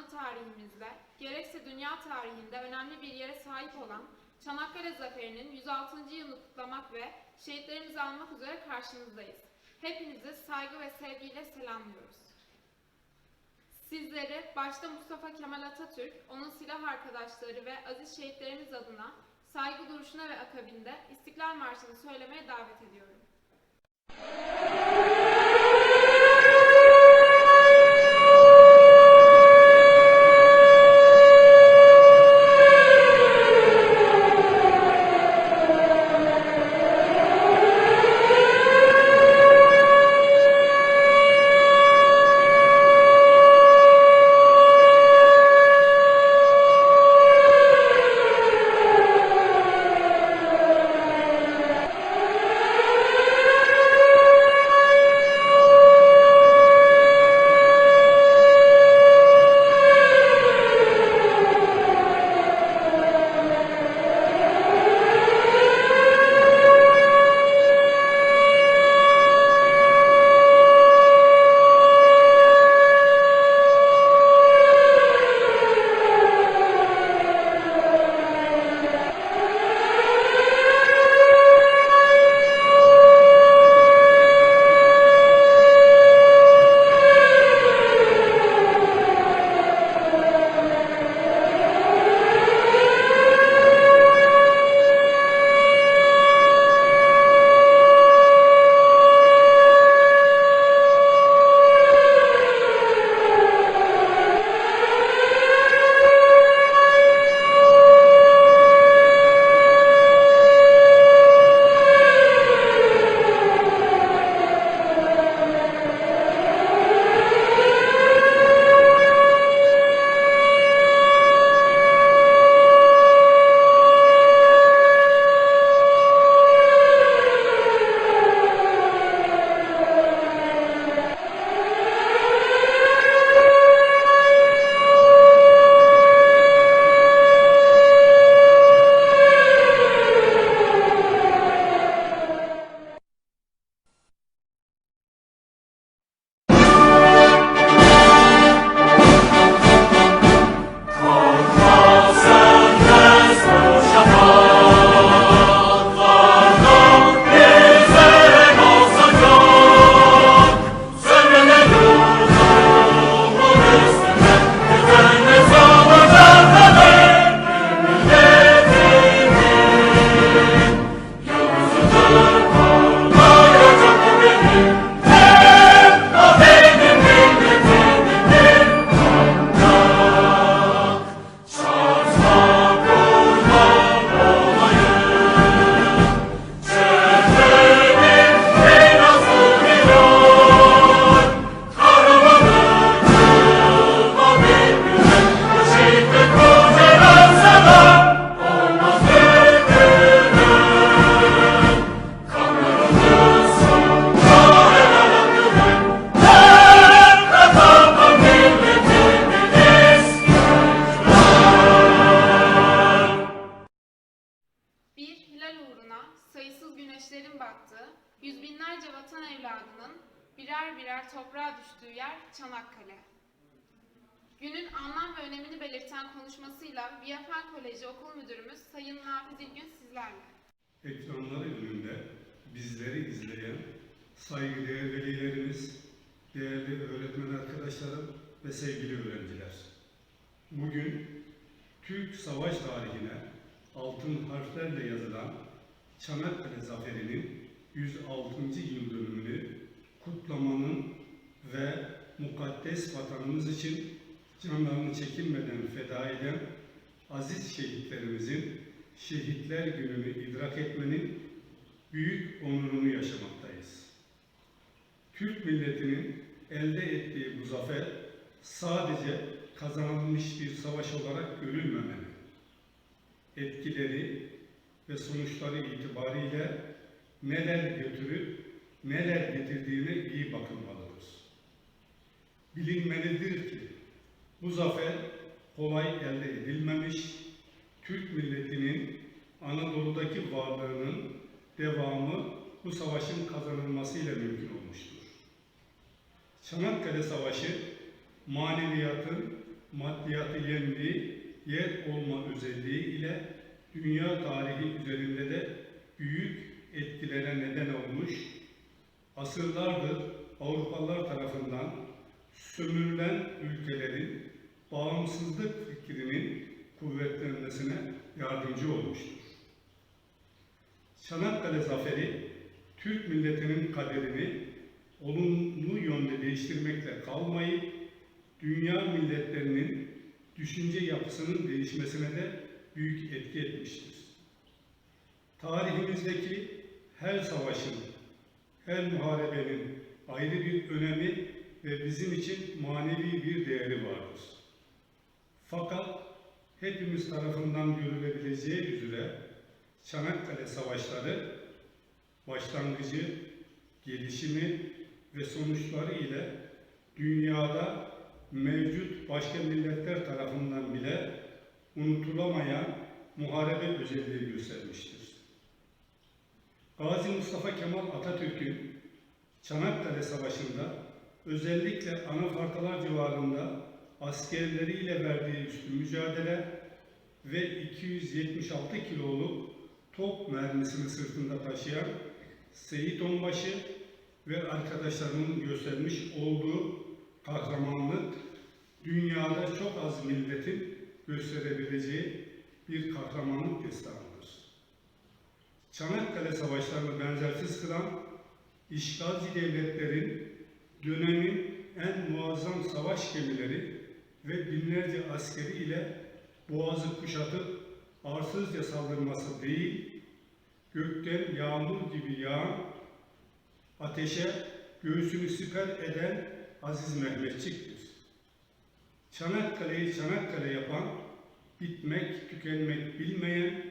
şanlı tarihimizde, gerekse dünya tarihinde önemli bir yere sahip olan Çanakkale Zaferi'nin 106. yılını kutlamak ve şehitlerimizi almak üzere karşınızdayız. Hepinizi saygı ve sevgiyle selamlıyoruz. Sizleri başta Mustafa Kemal Atatürk, onun silah arkadaşları ve aziz şehitlerimiz adına saygı duruşuna ve akabinde İstiklal Marşı'nı söylemeye davet ediyorum. Evladının birer birer toprağa düştüğü yer Çanakkale. Günün anlam ve önemini belirten konuşmasıyla Viyafen Koleji Okul Müdürümüz Sayın Nafiz İlgün sizlerle. Ekranları önünde bizleri izleyen saygıdeğer velilerimiz, değerli öğretmen arkadaşlarım ve sevgili öğrenciler. Bugün Türk savaş tarihine altın harflerle yazılan Çanakkale Zaferi'nin 106. yıl dönümünü kutlamanın ve mukaddes vatanımız için canlarını çekinmeden feda eden aziz şehitlerimizin Şehitler Günü'nü idrak etmenin büyük onurunu yaşamaktayız. Türk milletinin elde ettiği bu zafer sadece kazanılmış bir savaş olarak görülmemeli. Etkileri ve sonuçları itibariyle neler götürüp neler getirdiğine iyi bakılmalıdır. Bilinmelidir ki bu zafer kolay elde edilmemiş, Türk milletinin Anadolu'daki varlığının devamı bu savaşın kazanılmasıyla mümkün olmuştur. Çanakkale Savaşı maneviyatın maddiyatı yendiği yer olma özelliği ile dünya tarihi üzerinde de büyük etkilere neden olmuş, asırlardır Avrupalılar tarafından sömürülen ülkelerin bağımsızlık fikrinin kuvvetlenmesine yardımcı olmuştur. Çanakkale Zaferi, Türk milletinin kaderini olumlu yönde değiştirmekle kalmayıp, dünya milletlerinin düşünce yapısının değişmesine de büyük etki etmiştir. Tarihimizdeki her savaşın, her muharebenin ayrı bir önemi ve bizim için manevi bir değeri vardır. Fakat hepimiz tarafından görülebileceği üzere Çanakkale Savaşları başlangıcı, gelişimi ve sonuçları ile dünyada mevcut başka milletler tarafından bile unutulamayan muharebe özelliği göstermiştir. Gazi Mustafa Kemal Atatürk'ün Çanakkale Savaşı'nda özellikle anafarkalar civarında askerleriyle verdiği üstün mücadele ve 276 kiloluk top mermisini sırtında taşıyan Seyit Onbaşı ve arkadaşlarının göstermiş olduğu kahramanlık dünyada çok az milletin gösterebileceği bir kahramanlık destanıdır. Çanakkale Savaşlarını benzersiz kılan işgalci devletlerin dönemin en muazzam savaş gemileri ve binlerce askeri ile boğazı kuşatıp arsızca saldırması değil, gökten yağmur gibi yağan, ateşe göğsünü siper eden Aziz Mehmetçik'tir. Çanakkale'yi Çanakkale yapan, bitmek, tükenmek bilmeyen,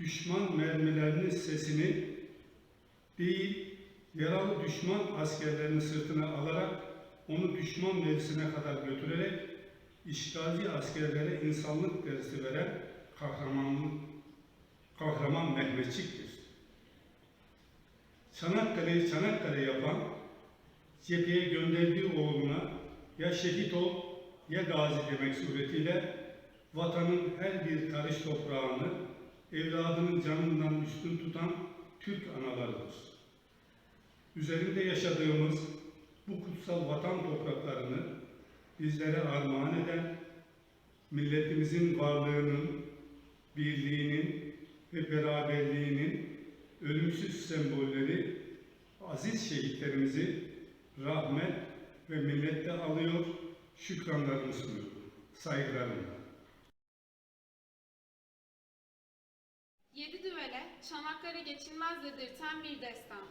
düşman mermilerinin sesini değil, yaralı düşman askerlerini sırtına alarak onu düşman mevzisine kadar götürerek işgalci askerlere insanlık dersi veren kahramanlık, kahraman Mehmetçik'tir. Çanakkale'yi Çanakkale yapan, cepheye gönderdiği oğluna ya şehit ol ya gazi demek suretiyle vatanın her bir karış toprağını evladının canından üstün tutan Türk analarıdır. Üzerinde yaşadığımız bu kutsal vatan topraklarını bizlere armağan eden, milletimizin varlığının, birliğinin ve beraberliğinin ölümsüz sembolleri aziz şehitlerimizi rahmet ve millette alıyor, şükranlarımı sunuyorum. Saygılarımla. Çanakkale geçilmez dedirten bir destan.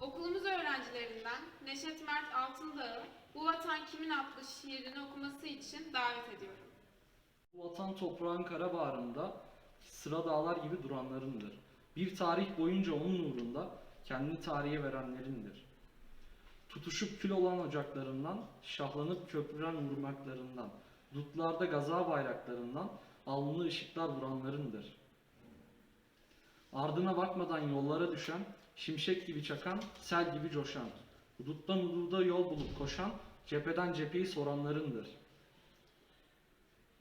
Okulumuz öğrencilerinden Neşet Mert Altındağ'ı Bu Vatan Kimin adlı şiirini okuması için davet ediyorum. Bu vatan toprağın kara bağrında sıra dağlar gibi duranlarındır. Bir tarih boyunca onun uğrunda kendini tarihe verenlerindir. Tutuşup kül olan ocaklarından, şahlanıp köprülen vurmaklarından, dutlarda gaza bayraklarından alnını ışıklar vuranlarındır. Ardına bakmadan yollara düşen, şimşek gibi çakan, sel gibi coşan, huduttan hududa yol bulup koşan, cepheden cepheyi soranlarındır.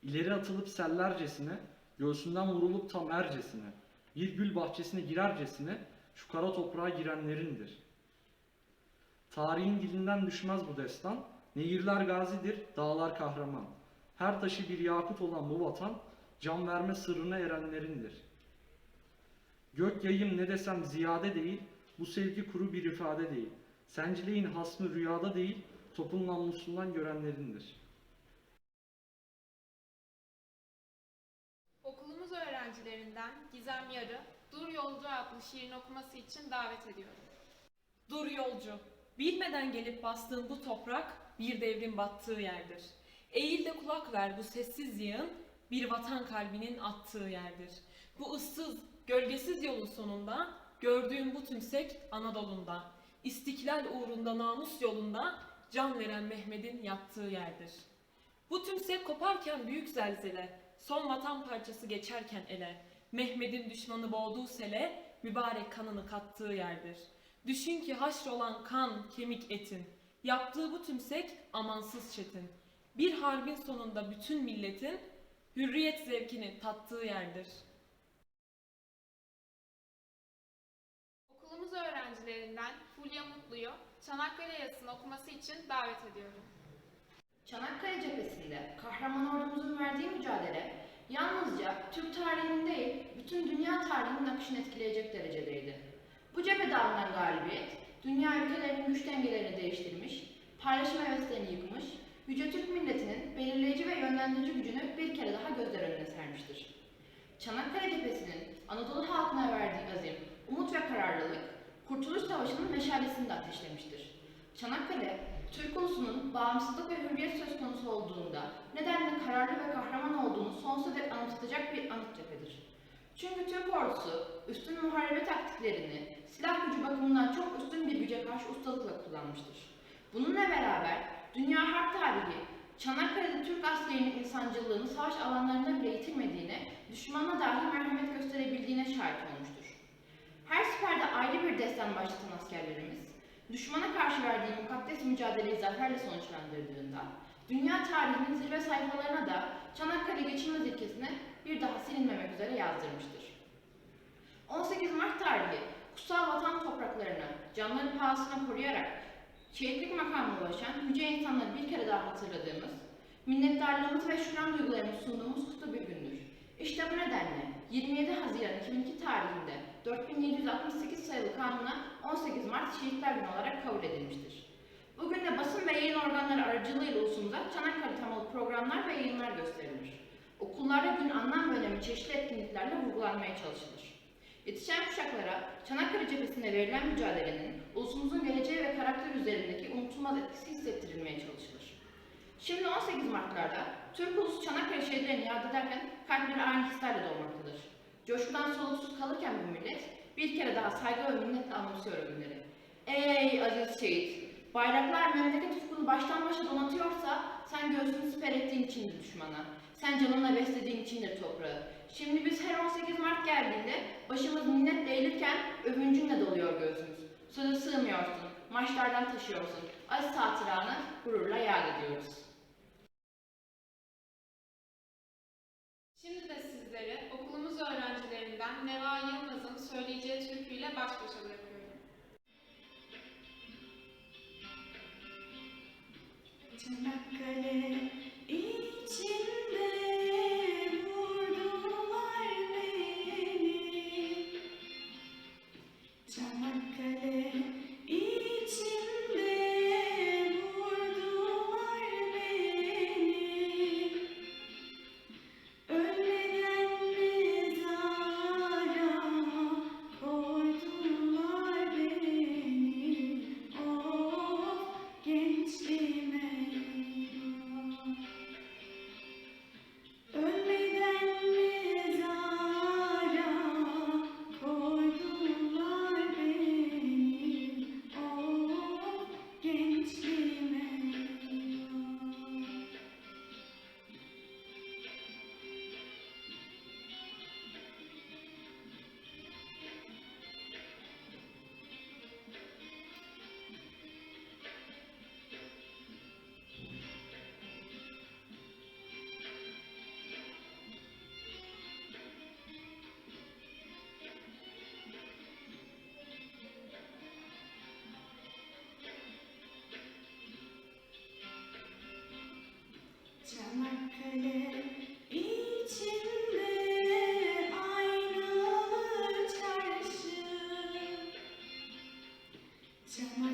İleri atılıp sellercesine, göğsünden vurulup tam ercesine, bir gül bahçesine girercesine şu kara toprağa girenlerindir. Tarihin dilinden düşmez bu destan, nehirler gazidir, dağlar kahraman. Her taşı bir yakut olan bu vatan, can verme sırrına erenlerindir. Gök yayım ne desem ziyade değil, bu sevgi kuru bir ifade değil. Sencileyin hasmı rüyada değil, topun namlusundan görenlerindir. Okulumuz öğrencilerinden Gizem Yarı, Dur Yolcu adlı şiirini okuması için davet ediyorum. Dur yolcu, bilmeden gelip bastığın bu toprak bir devrin battığı yerdir. Eğil de kulak ver bu sessiz yığın bir vatan kalbinin attığı yerdir. Bu ıssız, gölgesiz yolun sonunda gördüğün bu tümsek Anadolu'nda. İstiklal uğrunda namus yolunda can veren Mehmet'in yattığı yerdir. Bu tümsek koparken büyük zelzele, son vatan parçası geçerken ele, Mehmet'in düşmanı boğduğu sele, mübarek kanını kattığı yerdir. Düşün ki haşr olan kan, kemik etin, yaptığı bu tümsek amansız çetin. Bir harbin sonunda bütün milletin hürriyet zevkini tattığı yerdir. Öğrencilerinden Fulya Mutlu'yu Çanakkale yazısını okuması için davet ediyorum. Çanakkale cephesinde kahraman ordumuzun verdiği mücadele yalnızca Türk tarihinin değil, bütün dünya tarihinin akışını etkileyecek derecedeydi. Bu cephede alınan galibiyet, dünya ülkelerinin güç dengelerini değiştirmiş, paylaşım heveslerini yıkmış, Yüce Türk milletinin belirleyici ve yönlendirici gücünü bir kere daha gözler önüne sermiştir. Çanakkale cephesinin Anadolu halkına verdiği azim, umut ve kararlılık, Kurtuluş Savaşı'nın meşalesini de ateşlemiştir. Çanakkale, Türk ulusunun bağımsızlık ve hürriyet söz konusu olduğunda nedenle kararlı ve kahraman olduğunu sonsuza dek anımsatacak bir anıt cephedir. Çünkü Türk ordusu üstün muharebe taktiklerini silah gücü bakımından çok üstün bir güce karşı ustalıkla kullanmıştır. Bununla beraber dünya harp tarihi Çanakkale'de Türk askerinin insancılığını savaş alanlarında bile yitirmediğine, düşmanla dahi merhamet gösterebildiğine şahit olmuştur. Her seferde ayrı bir destan başlatan askerlerimiz, düşmana karşı verdiği mukaddes mücadeleyi zaferle sonuçlandırdığında, dünya tarihinin zirve sayfalarına da Çanakkale geçilmez ilkesine bir daha silinmemek üzere yazdırmıştır. 18 Mart tarihi kutsal vatan topraklarını canları pahasına koruyarak şehitlik makamına ulaşan yüce insanları bir kere daha hatırladığımız, minnettarlığımız ve şükran duygularımızı sunduğumuz kutlu bir gündür. İşte bu nedenle 27 Haziran 2002 tarihinde 4768 sayılı kanuna 18 Mart Şehitler Günü olarak kabul edilmiştir. Bugün de basın ve yayın organları aracılığıyla ulusumuza Çanakkale temalı programlar ve yayınlar gösterilir. Okullarda gün anlam ve önemi çeşitli etkinliklerle vurgulanmaya çalışılır. Yetişen kuşaklara Çanakkale cephesinde verilen mücadelenin ulusumuzun geleceği ve karakter üzerindeki unutulmaz etkisi hissettirilmeye çalışılır. Şimdi 18 Mart'larda Türk ulusu Çanakkale şehitlerini yad ederken kalpleri aynı hislerle dolmaktadır. Coşkudan soluksuz kalırken bu millet bir kere daha saygı ve minnetle anımsıyor o günleri. Ey aziz şehit! Bayraklar memleket ufkunu baştan başa donatıyorsa sen göğsünü siper ettiğin içindir düşmana. Sen canınla beslediğin içindir toprağı. Şimdi biz her 18 Mart geldiğinde başımız minnetle eğilirken övüncünle doluyor göğsümüz. Söze sığmıyorsun, maçlardan taşıyorsun. Aziz hatıranı gururla yad ediyoruz. Şimdi de Neva Yılmaz'ın söyleyeceği türküyle baş başa bırakıyorum. Çanakkale içinde Çanakkale